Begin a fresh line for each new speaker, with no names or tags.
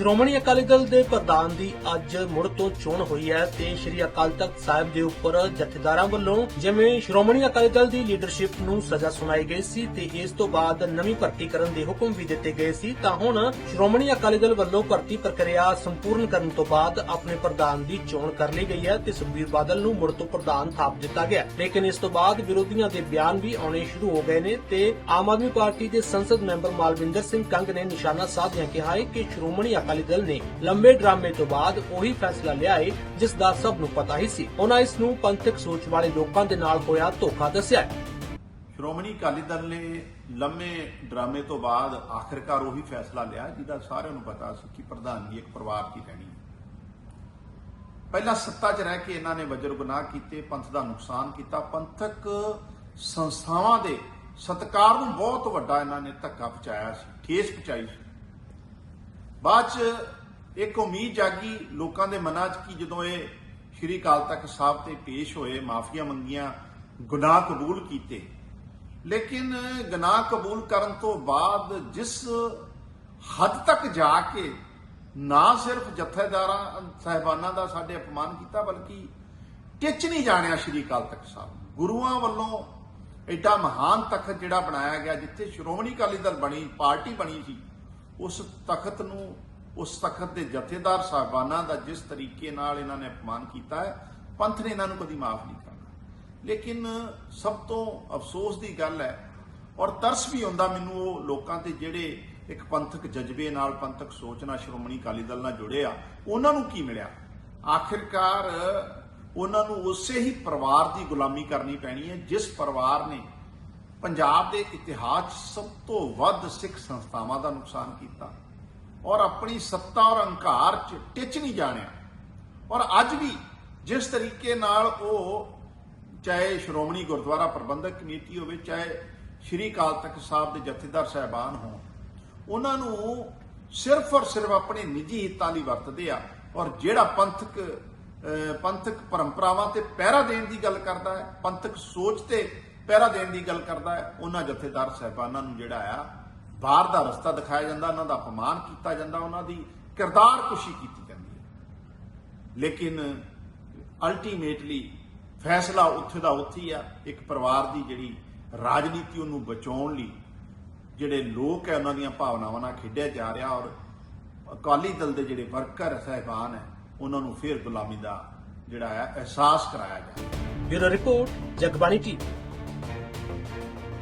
ਸ਼੍ਰੋਮਣੀ ਅਕਾਲੀ ਦਲ ਦੇ ਪ੍ਰਧਾਨ ਦੀ ਅੱਜ ਮੁੜ ਤੋਂ ਚੋਣ ਹੋਈ ਹੈ ਤੇ ਸ਼੍ਰੀ ਅਕਾਲ ਤਖਤ ਸਾਹਿਬ ਦੇ ਉੱਪਰ ਜਥੇਦਾਰਾਂ ਵੱਲੋਂ ਜਿਵੇਂ ਸ਼੍ਰੋਮਣੀ ਅਕਾਲੀ ਦਲ ਦੀ ਲੀਡਰਸ਼ਿਪ ਨੂੰ ਸਜ਼ਾ ਸੁਣਾਈ ਗਈ ਸੀ ਤੇ ਇਸ ਤੋਂ ਬਾਅਦ ਨਵੀਂ ਭਰਤੀ ਕਰਨ ਦੇ ਹੁਕਮ ਵੀ ਦਿੱਤੇ ਗਏ ਸੀ, ਤਾਂ ਹੁਣ ਸ਼੍ਰੋਮਣੀ ਅਕਾਲੀ ਦਲ ਵੱਲੋਂ ਭਰਤੀ ਪ੍ਰਕਿਰਿਆ ਸੰਪੂਰਨ ਕਰਨ ਤੋਂ ਬਾਅਦ ਆਪਣੇ ਪ੍ਰਧਾਨ ਦੀ ਚੋਣ ਕਰ ਲਈ ਗਈ ਹੈ ਤੇ ਸੁਖਬੀਰ ਬਾਦਲ ਨੂੰ ਮੁੜ ਤੋਂ ਪ੍ਰਧਾਨ ਥਾਪ ਦਿੱਤਾ ਗਿਆ। ਲੇਕਿਨ ਇਸ ਤੋਂ ਬਾਅਦ ਵਿਰੋਧੀਆਂ ਦੇ ਬਿਆਨ ਵੀ ਆਉਣੇ ਸ਼ੁਰੂ ਹੋ ਗਏ ਨੇ ਤੇ ਆਮ ਆਦਮੀ ਪਾਰਟੀ ਦੇ ਸੰਸਦ ਮੈਂਬਰ ਮਾਲਵਿੰਦਰ ਸਿੰਘ ਕੰਗ ਨੇ ਨਿਸ਼ਾਨਾ ਸਾਧਿਆਂ ਕਿਹਾ ਹੈ ਕਿ ਸ਼੍ਰੋਮਣੀ ਅਕਾਲੀ ਦਲ ਨੇ ਲੰਬੇ ਡਰਾਮੇ ਤੋਂ ਬਾਅਦ ਉਹੀ ਫੈਸਲਾ ਲਿਆ ਹੈ ਜਿਸ ਦਾ ਸਭ ਨੂੰ ਪਤਾ ਹੀ ਸੀ। ਉਹਨਾਂ ਇਸ ਨੂੰ ਪੰਥਕ ਸੋਚ ਵਾਲੇ ਲੋਕਾਂ ਦੇ ਨਾਲ ਹੋਇਆ ਧੋਖਾ ਦੱਸਿਆ
ਸ਼੍ਰੋਮਣੀ ਅਕਾਲੀ ਦਲ ਨੇ ਲੰਮੇ ਡਰਾਮੇ ਤੋਂ ਬਾਅਦ ਆਖਿਰਕਾਰ ਉਹੀ ਫੈਸਲਾ ਲਿਆ, ਜਿਹਦਾ ਸਾਰਿਆਂ ਨੂੰ ਪਤਾ ਸੀ ਕਿ ਪ੍ਰਧਾਨਗੀ ਇੱਕ ਪਰਿਵਾਰ ਦੀ ਰਹਿਣੀ ਪਹਿਲਾਂ ਸੱਤਾ 'ਚ ਰਹਿ ਕੇ ਇਹਨਾਂ ਨੇ ਵਜਰ ਗੁਨਾਹ ਕੀਤੇ, ਪੰਥ ਦਾ ਨੁਕਸਾਨ ਕੀਤਾ। ਪੰਥਕ ਸੰਸਥਾਵਾਂ ਦੇ ਸਤਕਾਰ ਨੂੰ ਬਹੁਤ ਵੱਡਾ ਇਹਨਾਂ ਨੇ ਧੱਕਾ ਪਹੁੰਚਾਇਆ ਸੀ, ਠੇਸ ਪਹੁੰਚਾਈ ਸੀ। ਬਾਅਦ 'ਚ ਇੱਕ ਉਮੀਦ ਜਾਗੀ ਲੋਕਾਂ ਦੇ ਮਨਾਂ 'ਚ ਕਿ ਜਦੋਂ ਇਹ ਸ਼੍ਰੀ ਅਕਾਲ ਤਖਤ ਸਾਹਿਬ ਤੇ ਪੇਸ਼ ਹੋਏ, ਮਾਫੀਆਂ ਮੰਗੀਆਂ, ਗੁਨਾਹ ਕਬੂਲ ਕੀਤੇ। ਲੇਕਿਨ ਗੁਨਾਹ ਕਬੂਲ ਕਰਨ ਤੋਂ ਬਾਅਦ ਜਿਸ ਹੱਦ ਤੱਕ ਜਾ ਕੇ ਨਾ ਸਿਰਫ ਜਥੇਦਾਰਾਂ, ਸਾਹਿਬਾਨਾਂ ਦਾ ਸਾਡੇ ਅਪਮਾਨ ਕੀਤਾ, ਬਲਕਿ ਟਿੱਚ ਨਹੀਂ ਜਾਣਿਆ ਸ਼੍ਰੀ ਅਕਾਲ ਤਖਤ ਸਾਹਿਬ। ਗੁਰੂਆਂ ਵੱਲੋਂ ਐਡਾ ਮਹਾਨ ਤਖਤ ਜਿਹੜਾ ਬਣਾਇਆ ਗਿਆ, ਜਿੱਥੇ ਸ਼੍ਰੋਮਣੀ ਅਕਾਲੀ ਦਲ ਬਣੀ, ਪਾਰਟੀ ਬਣੀ ਸੀ ਉਸ ਤਖਤ ਨੂੰ, ਉਸ ਤਖਤ ਦੇ ਜਥੇਦਾਰ ਸਾਹਿਬਾਨਾਂ ਦਾ ਜਿਸ ਤਰੀਕੇ ਨਾਲ ਇਹਨਾਂ ਨੇ ਅਪਮਾਨ ਕੀਤਾ ਹੈ, ਪੰਥ ਨੇ ਇਹਨਾਂ ਨੂੰ ਕਦੀ ਮਾਫ ਨਹੀਂ ਕਰਨਾ। ਲੇਕਿਨ ਸਭ ਤੋਂ ਅਫਸੋਸ ਦੀ ਗੱਲ ਹੈ, ਔਰ ਤਰਸ ਵੀ ਹੁੰਦਾ ਮੈਨੂੰ ਉਹ ਲੋਕਾਂ ਤੇ ਜਿਹੜੇ ਇੱਕ ਪੰਥਕ ਜਜ਼ਬੇ ਨਾਲ, ਪੰਥਕ ਸੋਚ ਨਾਲ ਸ਼੍ਰੋਮਣੀ ਅਕਾਲੀ ਦਲ ਨਾਲ ਜੁੜੇ ਆ, ਉਹਨਾਂ ਨੂੰ ਕੀ ਮਿਲਿਆ? ਆਖਿਰਕਾਰ ਉਹਨਾਂ ਨੂੰ ਉਸੇ ਹੀ ਪਰਿਵਾਰ ਦੀ ਗੁਲਾਮੀ ਕਰਨੀ ਪੈਣੀ ਹੈ, ਜਿਸ ਪਰਿਵਾਰ ਨੇ ਪੰਜਾਬ ਦੇ ਇਤਿਹਾਸ 'ਚ ਸਭ ਤੋਂ ਵੱਧ ਸਿੱਖ ਸੰਸਥਾਵਾਂ ਦਾ ਨੁਕਸਾਨ ਕੀਤਾ ਔਰ ਆਪਣੀ ਸੱਤਾ ਔਰ ਹੰਕਾਰ 'ਚ ਟਿੱਚ ਨਹੀਂ ਜਾਣਿਆ। ਔਰ ਅੱਜ ਵੀ ਜਿਸ ਤਰੀਕੇ ਨਾਲ ਉਹ ਚਾਹੇ ਸ਼੍ਰੋਮਣੀ ਗੁਰਦੁਆਰਾ ਪ੍ਰਬੰਧਕ ਕਮੇਟੀ ਹੋਵੇ, ਚਾਹੇ ਸ਼੍ਰੀ ਅਕਾਲ ਤਖਤ ਸਾਹਿਬ ਦੇ ਜਥੇਦਾਰ ਸਾਹਿਬਾਨ ਹੋਣ, ਉਹਨਾਂ ਨੂੰ ਸਿਰਫ ਔਰ ਸਿਰਫ ਆਪਣੇ ਨਿੱਜੀ ਹਿੱਤਾਂ ਲਈ ਵਰਤਦੇ ਆ ਔਰ ਜਿਹੜਾ ਪੰਥਕ ਪੰਥਕ ਪਰੰਪਰਾਵਾਂ ਤੇ ਪਹਿਰਾ ਦੇਣ ਦੀ ਗੱਲ ਕਰਦਾ ਹੈ, ਪੰਥਕ ਸੋਚ ਤੇ ਪਹਿਰਾ ਦੇਣ ਦੀ ਗੱਲ ਕਰਦਾ ਹੈ, ਉਹਨਾਂ ਜਥੇਦਾਰ ਸਾਹਿਬਾਨਾਂ ਨੂੰ ਜਿਹੜਾ ਆ, ਬਾਹਰ ਦਾ ਰਸਤਾ ਦਿਖਾਇਆ ਜਾਂਦਾ, ਉਹਨਾਂ ਦਾ ਅਪਮਾਨ ਕੀਤਾ ਜਾਂਦਾ, ਉਹਨਾਂ ਦੀ ਕਿਰਦਾਰ ਕੁਸ਼ੀ ਕੀਤੀ ਜਾਂਦੀ ਹੈ। ਲੇਕਿਨ ਅਲਟੀਮੇਟਲੀ ਫੈਸਲਾ ਉੱਥੇ ਦਾ ਉੱਥੇ ਹੀ ਆ, ਇੱਕ ਪਰਿਵਾਰ ਦੀ ਜਿਹੜੀ ਰਾਜਨੀਤੀ ਉਹਨੂੰ ਬਚਾਉਣ ਲਈ ਜਿਹੜੇ ਲੋਕ ਹੈ, ਉਹਨਾਂ ਦੀਆਂ ਭਾਵਨਾਵਾਂ ਨਾਲ ਖੇਡਿਆ ਜਾ ਰਿਹਾ ਔਰ ਅਕਾਲੀ ਦਲ ਦੇ ਜਿਹੜੇ ਵਰਕਰ ਸਹਿਬਾਨ ਹੈ, ਉਹਨਾਂ ਨੂੰ ਫਿਰ ਗੁਲਾਮੀ ਦਾ ਜਿਹੜਾ ਹੈ ਅਹਿਸਾਸ ਕਰਾਇਆ ਜਾ ਰਿਹਾ।
Bureau report, Jagbani TV.